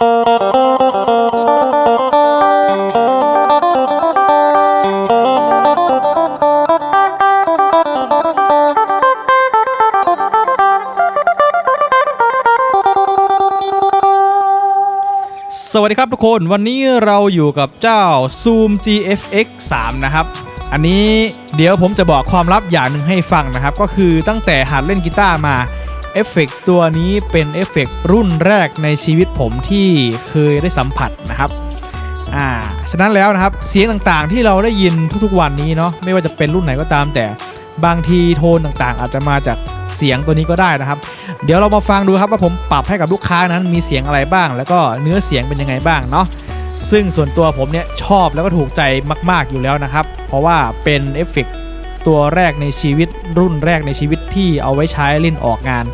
สวัสดีครับทุกคนวันนี้เราอยู่กับเจ้า Zoom GFX 3 นะครับ อันนี้เดี๋ยวผมจะบอกความลับอย่างหนึ่งให้ฟังนะครับ ก็คือตั้งแต่หัดเล่นกีตาร์มา เอฟเฟกต์ตัวนี้เป็นเอฟเฟกต์รุ่นแรกในชีวิตผมที่เคยได้สัมผัสนะครับอ่าฉะนั้นแล้วนะครับเสียงต่างๆที่เราได้ยินทุกๆวันนี้เนาะไม่ว่าจะเป็นรุ่นไหนก็ตาม แต่บางทีโทนต่างๆ อาจจะมาจากเสียงตัวนี้ก็ได้นะครับ เดี๋ยวเรามาฟังดูครับว่าผมปรับให้กับลูกค้านั้นมีเสียงอะไรบ้าง แล้วก็เนื้อเสียงเป็นยังไงบ้างเนาะซึ่งส่วนตัวผมเนี่ยชอบแล้วก็ถูกใจมาก ๆอยู่แล้วนะครับ เพราะว่าเป็นเอฟเฟก ตัวแรกในชีวิตรุ่นแรกในชีวิตที่เอาไว้ใช้เล่นออกงาน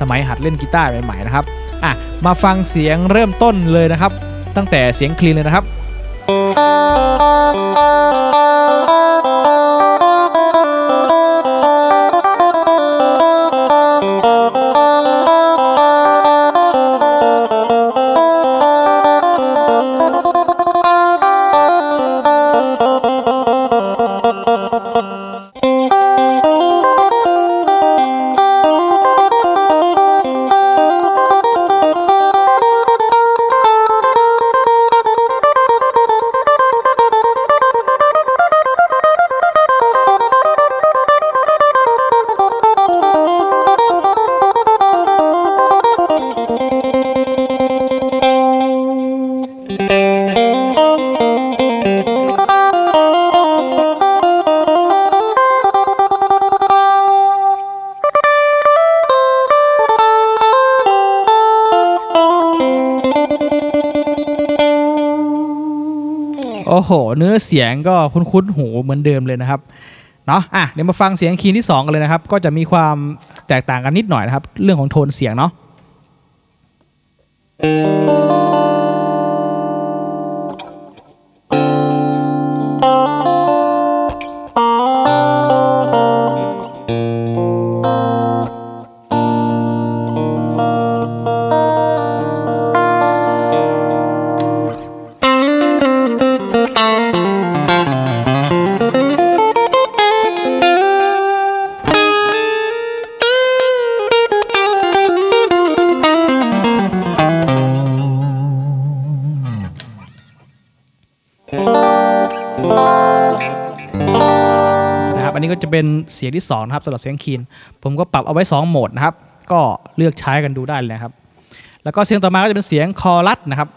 สมัยหัดเล่นกีตาร์ใหม่ๆนะครับอะมาฟังเสียงเริ่มต้นเลยนะครับ ตั้งแต่เสียงคลีนเลยนะครับ เนื้อเสียงก็คุ้นๆหูเหมือนเดิมเลยนะครับเนาะอะเดี๋ยวมาฟังเสียงคีย์ที่ 2 กันเลยนะครับ ก็จะมีความแตกต่างกันนิดหน่อยนะครับ เรื่องของโทนเสียงเนาะ เป็นเสียงที่2นะครับสำหรับเสียงคีน ผมก็ปรับเอาไว้ 2 โหมดนะครับ ก็เลือกใช้กันดูได้เลยครับ แล้วก็เสียงต่อมาก็จะเป็นเสียงคอรัสนะครับ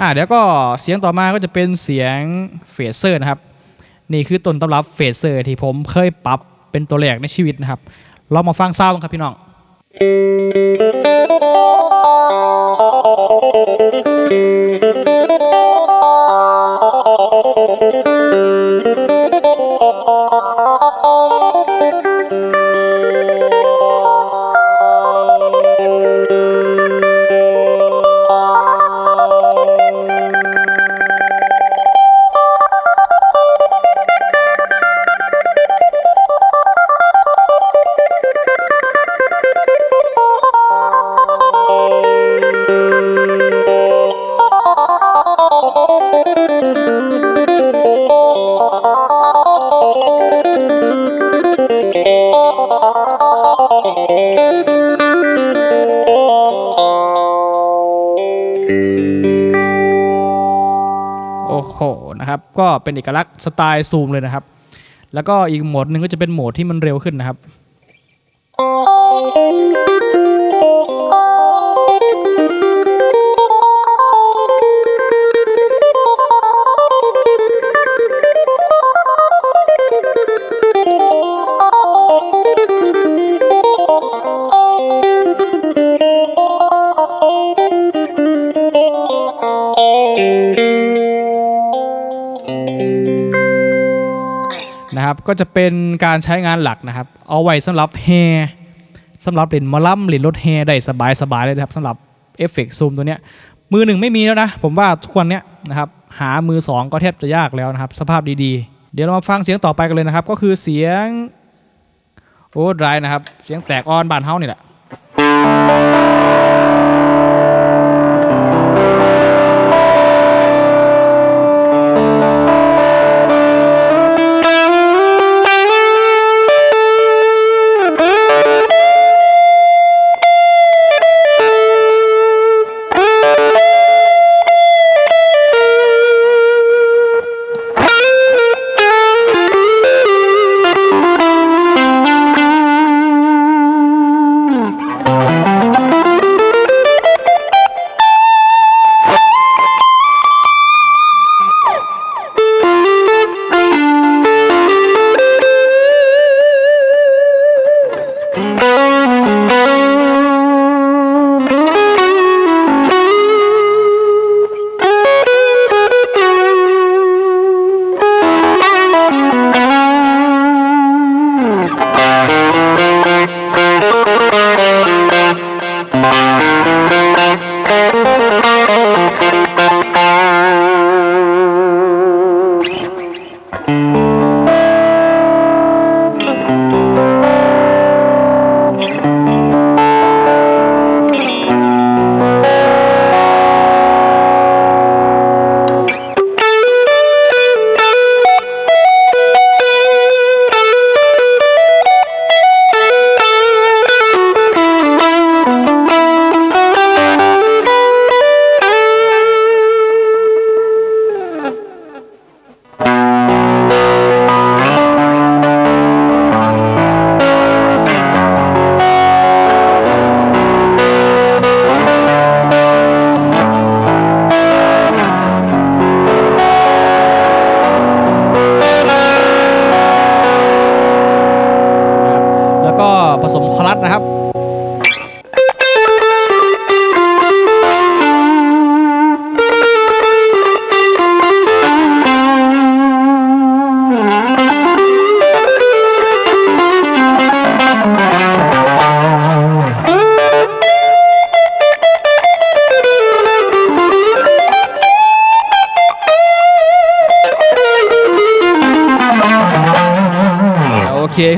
อ่าเดี๋ยวก็เสียงต่อมาก็จะเป็นเสียงเฟเซอร์นะครับ นี่คือต้นตำรับเฟเซอร์ที่ผมเคยปรับเป็นตัวแรกในชีวิตนะครับ เรามาฟังซาวด์กันครับพี่น้อง โอ้โหนะครับ ก็เป็นเอกลักษณ์สไตล์ซูมเลยนะครับ แล้วก็อีกโหมดหนึ่งก็จะเป็นโหมดที่มันเร็วขึ้นนะครับ นะครับก็จะเป็นการใช้งานหลักนะครับ เอาไว้สำหรับแฮสำหรับเล่นมอลัมเล่นรถแฮได้สบายสบายเลยนะครับสำหรับเอฟเฟกต์ซูมตัวเนี้ยมือหนึ่งไม่มีแล้วนะ ผมว่าทุกวันเนี้ยนะครับหามือสองก็แทบจะยากแล้วนะครับ สภาพดีๆ เดี๋ยวเรามาฟังเสียงต่อไปกันเลยนะครับ ก็คือเสียงโอ้ดรายนะครับ เสียงแตกออนบานเฮานี่แหละ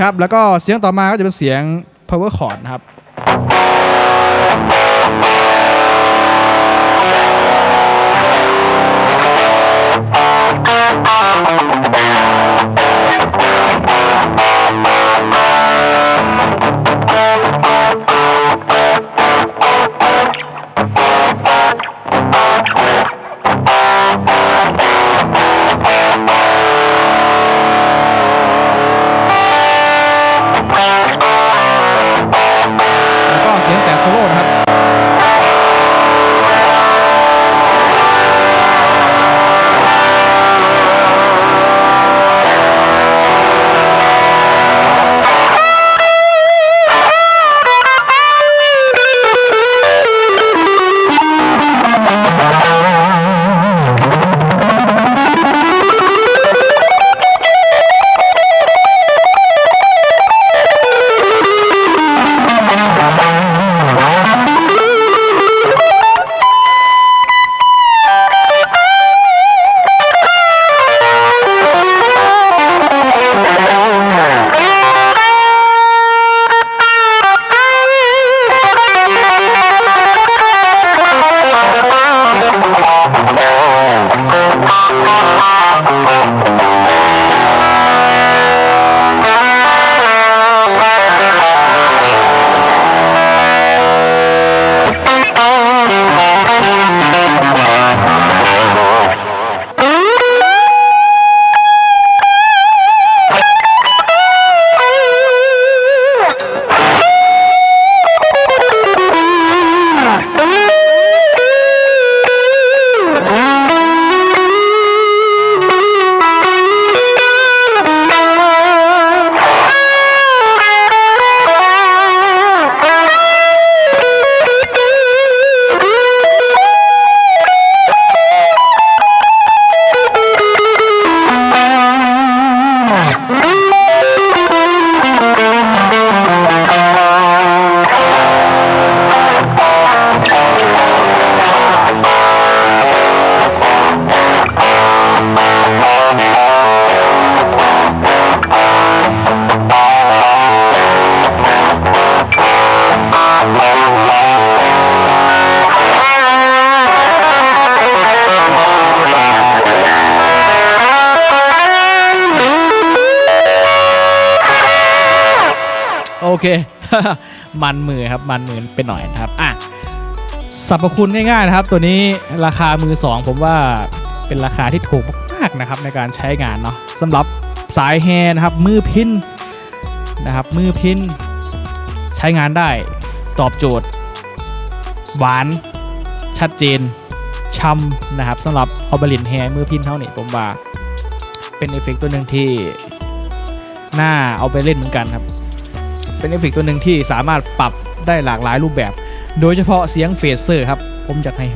โอเคครับ แล้วก็เสียงต่อมาก็จะเป็นเสียง power chord นะครับ เค มันมือครับมันมือไปหน่อยนะครับอะสรรพคุณง่ายๆนะครับ ตัวนี้ราคามือสองผมว่าเป็นราคาที่ถูกมากๆนะครับในการใช้งานเนาะสำหรับสายแฮนด์นะครับมือพินนะครับมือพินใช้งานได้ตอบโจทย์หวานชัดเจนช่ำนะครับสำหรับออบลินแฮมือพินเท่านี้ผมว่าเป็นเอฟเฟกต์ตัวหนึ่งที่น่าเอาไปเล่นเหมือนกันครับ เป็นเอฟเฟกตัวหนึ่งที่สามารถปรับได้หลากหลายรูปแบบ โดยเฉพาะเสียงเฟเซอร์ครับ ผมอยากให้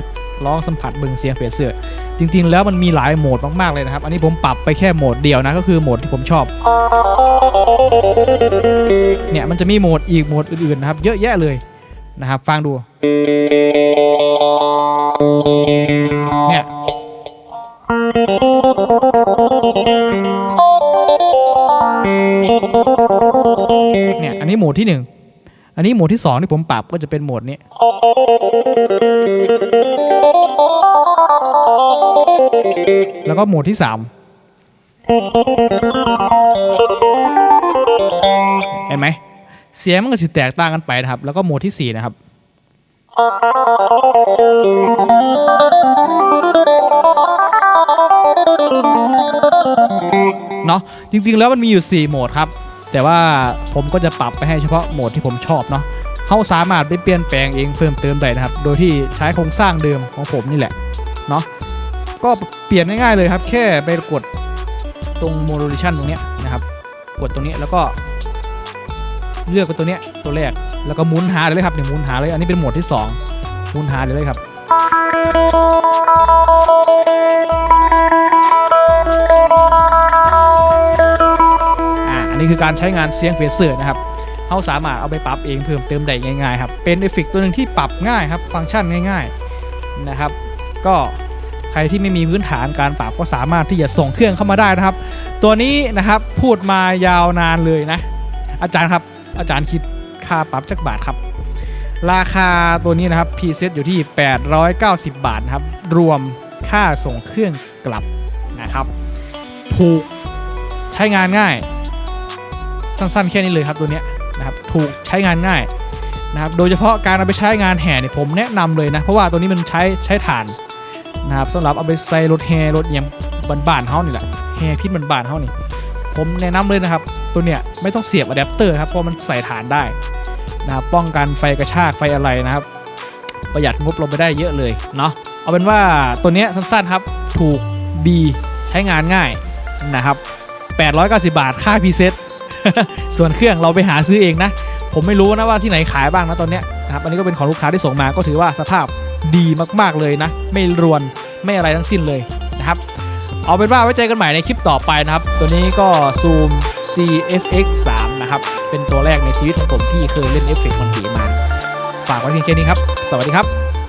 ลองสัมผัสเบิ่งเสียงเฟเซอร์ จริง ๆ แล้วมันมีหลายโหมดมากๆเลยนะครับ อันนี้ผมปรับไปแค่โหมดเดียวนะ ก็คือโหมดที่ผมชอบ เนี่ยมันจะมีโหมดอีกโหมดอื่นๆนะครับ เยอะแยะเลยนะครับ ฟังดู เนี่ย เนี่ยอันนี้โหมดที่หนึ่งอันนี้โหมดที่สองที่ผมปรับก็จะเป็นโหมดนี้แล้วก็โหมดที่สามเห็นไหมเสียงมันก็จะแตกต่างกันไปนะครับ แล้วก็โหมดที่สี่นะครับ เนาะจริง ๆ แล้วมันมีอยู่ 4 โหมดครับ แต่ว่าผมก็จะปรับไปให้เฉพาะโหมดที่ผมชอบเนาะเขาสามารถไปเปลี่ยนแปลงเองเพิ่มเติมได้นะครับ โดยที่ใช้โครงสร้างเดิมของผมนี่แหละเนาะก็เปลี่ยนง่ายๆเลยครับ แค่ไปกดตรง modulation ตรงเนี้ยนะครับ กดตรงนี้แล้วก็ เลือกไปตัวเนี้ยตัวแรกแล้วก็หมุนหาเลยครับเนี่ยวหมุนหาเลยอันนี้เป็นโหมดที่สองหมุนหาเลยครับ คือการใช้งานเสียงเฟเซอร์นะครับเขาสามารถเอาไปปรับเองเพิ่มเติมได้ง่ายๆครับเป็นเอฟเฟกตัวหนึ่งที่ปรับง่ายครับฟังก์ชันง่ายๆนะครับก็ใครที่ไม่มีพื้นฐานการปรับก็สามารถที่จะส่งเครื่องเข้ามาได้นะครับ ตัวนี้นะครับพูดมายาวนานเลยนะ อาจารย์ครับอาจารย์คิดค่าปรับจักบาทครับ ราคาตัวนี้นะครับพรีเซตอยู่ที่ 890 บาทครับ รวมค่าส่งเครื่องกลับนะครับ ถูกใช้งานง่าย สั้นๆ แค่นี้เลยครับตัวเนี้ยนะครับถูกใช้งานง่ายนะครับโดยเฉพาะการเอาไปใช้งานแห่เนี่ยผมแนะนำเลยนะเพราะว่าตัวนี้มันใช้ใช้ถ่านนะครับสำหรับเอาไปใส่รถแห่รถเยี่ยมบานๆเฮานี่แหละแห่พิษบ้านๆเฮานี่ผมแนะนำเลยนะครับตัวเนี้ยไม่ต้องเสียบอะแดปเตอร์ครับเพราะมันใส่ฐานได้นะครับป้องกันไฟกระชากไฟอะไรนะครับ ประหยัดงบลงไปได้เยอะเลยเนาะเอาเป็นว่าตัวเนี้ยสั้นๆครับถูกดีใช้งานง่ายนะครับ890 บาทค่าพรีเซ็ต ส่วนเครื่องเราไปหาซื้อเองนะ ผมไม่รู้นะว่าที่ไหนขายบ้างนะตอนเนี้ยนะครับอันนี้ก็เป็นของลูกค้าที่ส่งมาก็ถือว่าสภาพดีมากๆเลยนะ ไม่รวนไม่อะไรทั้งสิ้นเลยนะครับ เอาเป็นว่าไว้เจอกันใหม่ในคลิปต่อไปนะครับ ตัวนี้ก็ Zoom GFX 3นะครับ เป็นตัวแรกในชีวิตของผมที่เคยเล่นเอฟเฟกต์มันดีมา ฝากไว้เพียงแค่นี้ครับ สวัสดีครับ